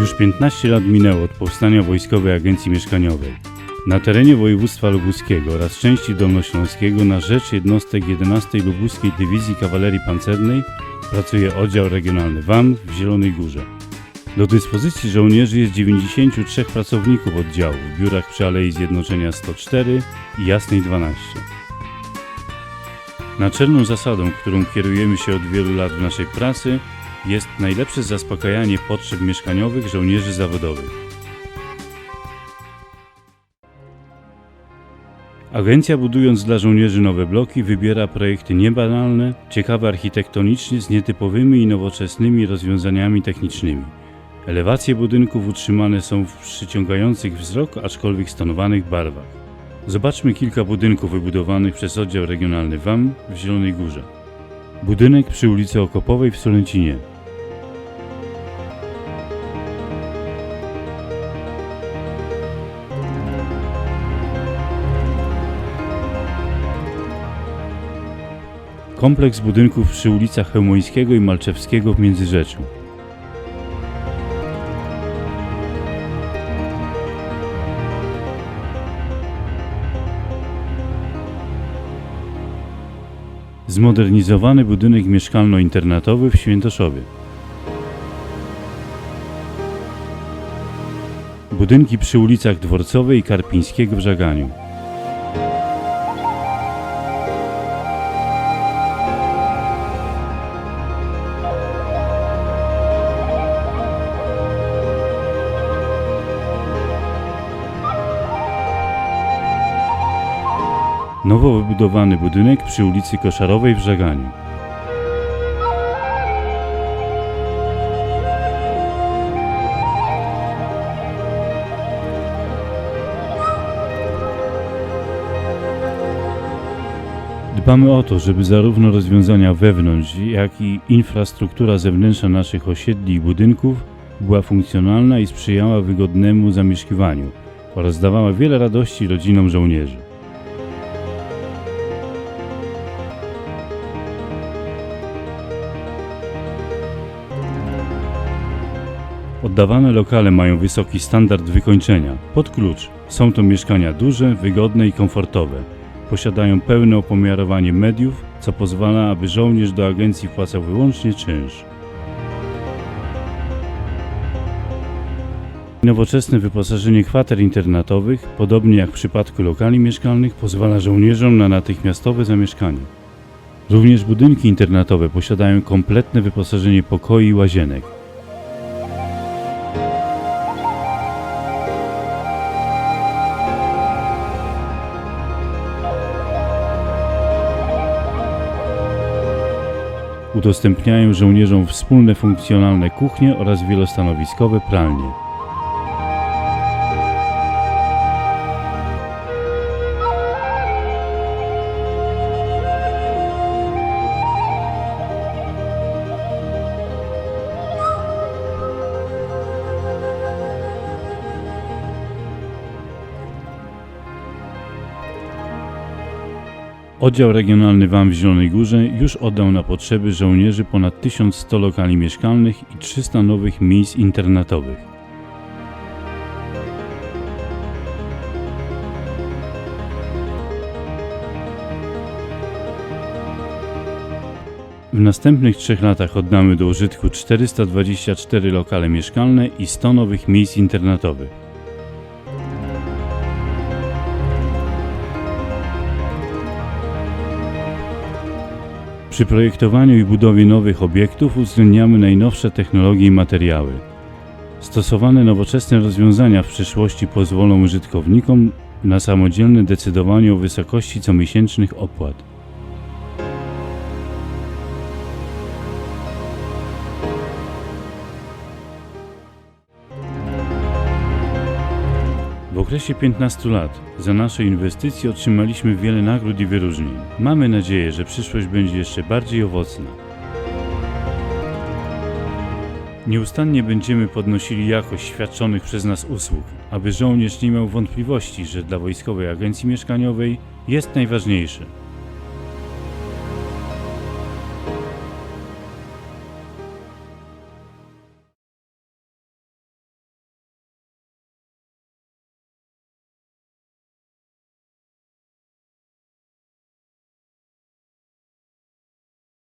Już 15 lat minęło od powstania Wojskowej Agencji Mieszkaniowej. Na terenie województwa lubuskiego oraz części dolnośląskiego na rzecz jednostek 11 Lubuskiej Dywizji Kawalerii Pancernej pracuje oddział regionalny WAM w Zielonej Górze. Do dyspozycji żołnierzy jest 93 pracowników oddziału w biurach przy Alei Zjednoczenia 104 i Jasnej 12. Naczelną zasadą, którą kierujemy się od wielu lat w naszej pracy, jest najlepsze zaspokajanie potrzeb mieszkaniowych żołnierzy zawodowych. Agencja budując dla żołnierzy nowe bloki wybiera projekty niebanalne, ciekawe architektonicznie z nietypowymi i nowoczesnymi rozwiązaniami technicznymi. Elewacje budynków utrzymane są w przyciągających wzrok, aczkolwiek stonowanych barwach. Zobaczmy kilka budynków wybudowanych przez oddział regionalny WAM w Zielonej Górze. Budynek przy ulicy Okopowej w Solęcinie. Kompleks budynków przy ulicach Chełmońskiego i Malczewskiego w Międzyrzeczu. Zmodernizowany budynek mieszkalno-internatowy w Świętoszowie. Budynki przy ulicach Dworcowej i Karpińskiego w Żaganiu. Nowo wybudowany budynek przy ulicy Koszarowej w Żaganiu. Dbamy o to, żeby zarówno rozwiązania wewnątrz, jak i infrastruktura zewnętrzna naszych osiedli i budynków była funkcjonalna i sprzyjała wygodnemu zamieszkiwaniu oraz dawała wiele radości rodzinom żołnierzy. Oddawane lokale mają wysoki standard wykończenia. Pod klucz. Są to mieszkania duże, wygodne i komfortowe. Posiadają pełne opomiarowanie mediów, co pozwala, aby żołnierz do agencji wpłacał wyłącznie czynsz. Nowoczesne wyposażenie kwater internatowych, podobnie jak w przypadku lokali mieszkalnych, pozwala żołnierzom na natychmiastowe zamieszkanie. Również budynki internatowe posiadają kompletne wyposażenie pokoi i łazienek. Udostępniają żołnierzom wspólne funkcjonalne kuchnie oraz wielostanowiskowe pralnie. Oddział Regionalny WAM w Zielonej Górze już oddał na potrzeby żołnierzy ponad 1100 lokali mieszkalnych i 300 nowych miejsc internatowych. W następnych trzech latach oddamy do użytku 424 lokale mieszkalne i 100 nowych miejsc internatowych. Przy projektowaniu i budowie nowych obiektów uwzględniamy najnowsze technologie i materiały. Stosowane nowoczesne rozwiązania w przyszłości pozwolą użytkownikom na samodzielne decydowanie o wysokości comiesięcznych opłat. Okresie 15 lat za nasze inwestycje otrzymaliśmy wiele nagród i wyróżnień. Mamy nadzieję, że przyszłość będzie jeszcze bardziej owocna. Nieustannie będziemy podnosili jakość świadczonych przez nas usług, aby żołnierz nie miał wątpliwości, że dla Wojskowej Agencji Mieszkaniowej jest najważniejsze